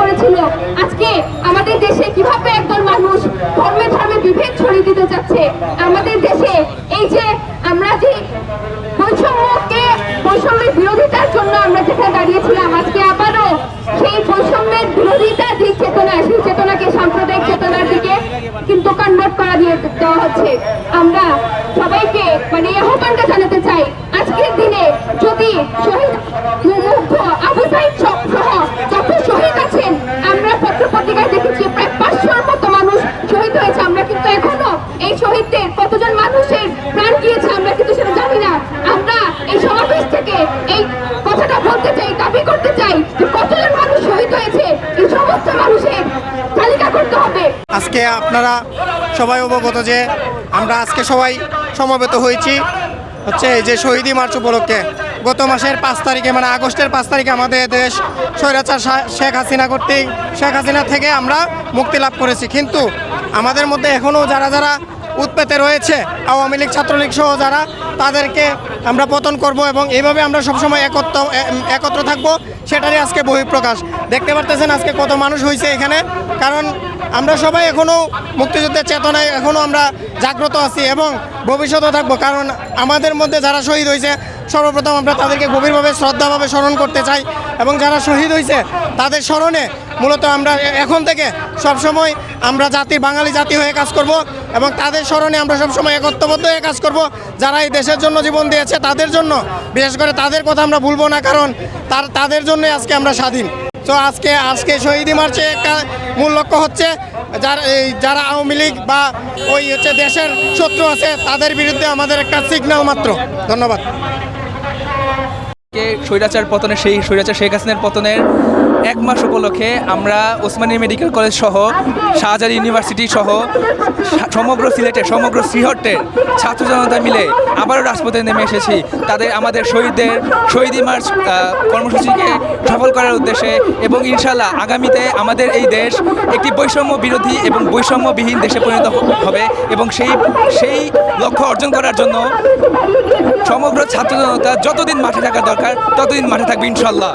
হয়েছিল আজকে আমাদের দেশে কীভাবে একদল মানুষ ধর্মে ধর্মে বিভেদ ছড়িয়ে দিতে যাচ্ছে, আমাদের দেশে এই যে আমরা যে বৈষম্যকে, বৈষম্যের বিরোধিতার জন্য আমরা যেখানে দাঁড়িয়েছিলাম, আজকে আবারও সেই বৈষম্যের বিরোধিতা যে চেতনা, সেই চেতনাকে, সাম্প্রদায়িক চেতনার দিকে কিন্তু কনভার্ট করা দিয়ে দেওয়া হচ্ছে। আমরা সবাইকে মানে আহ্বানটা জানাতে চাই, আজকের দিনে যদি শহীদ মুগ্ধ আবু সাইদ সহ যত শহীদ আছেন আমরা পত্র পত্রিকায় দেখেছি প্রায় পাঁচশোর মতো মানুষ শহীদ হয়েছে আমরা কিন্তু এখনও এই শহীদদের কতজন মানুষের প্রাণ গিয়েছে আমরা কিন্তু সেটা জানি না আমরা এই সমাবেশ থেকে এই কথাটা বলতে চাই দাবি করতে চাই যে কতজন মানুষ শহীদ হয়েছে এই সমস্ত মানুষের তালিকা করতে হবে আজকে আপনারা সবাই অবগত যে আমরা আজকে সবাই সমবেত হয়েছি। হচ্ছে যে শহীদি মার্চ উপলক্ষে। গত মাসের পাঁচ তারিখে মানে আগস্টের পাঁচ তারিখে আমাদের দেশ স্বৈরাচার শেখ হাসিনা কর্তৃক, শেখ হাসিনা থেকে আমরা মুক্তি লাভ করেছি। কিন্তু আমাদের মধ্যে এখনও যারা যারা উৎপেতে রয়েছে, আওয়ামী লীগ, ছাত্রলীগ সহ যারা, তাদেরকে আমরা পতন করব এবং এইভাবে আমরা সবসময় একত্র একত্র থাকব, সেটারই আজকে বহিঃপ্রকাশ। দেখতে পারতেছেন আজকে কত মানুষ হয়েছে এখানে। কারণ আমরা সবাই এখনও মুক্তিযুদ্ধের চেতনায় এখনও আমরা জাগ্রত আছি এবং ভবিষ্যতেও থাকব। কারণ আমাদের মধ্যে যারা শহীদ হয়েছে, সর্বপ্রথম আমরা তাদেরকে গভীরভাবে, শ্রদ্ধাভাবে স্মরণ করতে চাই এবং যারা শহীদ হয়েছে, তাদের স্মরণে মূলত আমরা এখন থেকে সবসময় আমরা জাতি, বাঙালি জাতি হয়ে কাজ করব এবং তাদের স্মরণে আমরা সবসময় একত্রবদ্ধ হয়ে কাজ করব। যারা এই দেশের জন্য জীবন দিয়েছে, তাদের জন্য, বিশেষ করে তাদের কথা আমরা ভুলবো না, কারণ তার তাদের জন্য আজকে আমরা স্বাধীন। তো আজকে আজকে শহীদি মার্চে একটা মূল লক্ষ্য হচ্ছে যারা, এই, যারা আওয়ামী লীগ বা ওই হচ্ছে দেশের শত্রু আছে, তাদের বিরুদ্ধে আমাদের একটা সিগন্যাল মাত্র। ধন্যবাদ। কে স্বৈরাচার পতনের সেই, স্বৈরাচার শেখ হাসিনার পতনের এক মাস উপলক্ষে আমরা ওসমানী মেডিকেল কলেজ সহ শাহজাহান ইউনিভার্সিটি সহ সমগ্র সিলেটে সমগ্র শ্রীহট্টের ছাত্র জনতা মিলে আবারও রাজপথে নেমে এসেছি। তাদের, আমাদের শহীদদের শহীদি মার্চ কর্মসূচিকে সফল করার উদ্দেশ্যে এবং ইনশাল্লাহ আগামীতে আমাদের এই দেশ একটি বৈষম্য বিরোধী এবং বৈষম্যবিহীন দেশে পরিণত হবে এবং সেই সেই লক্ষ্য অর্জন করার জন্য সমগ্র ছাত্র জনতা যতদিন মাঠে থাকা দরকার, ততদিন মাঠে থাকবে ইনশাল্লাহ।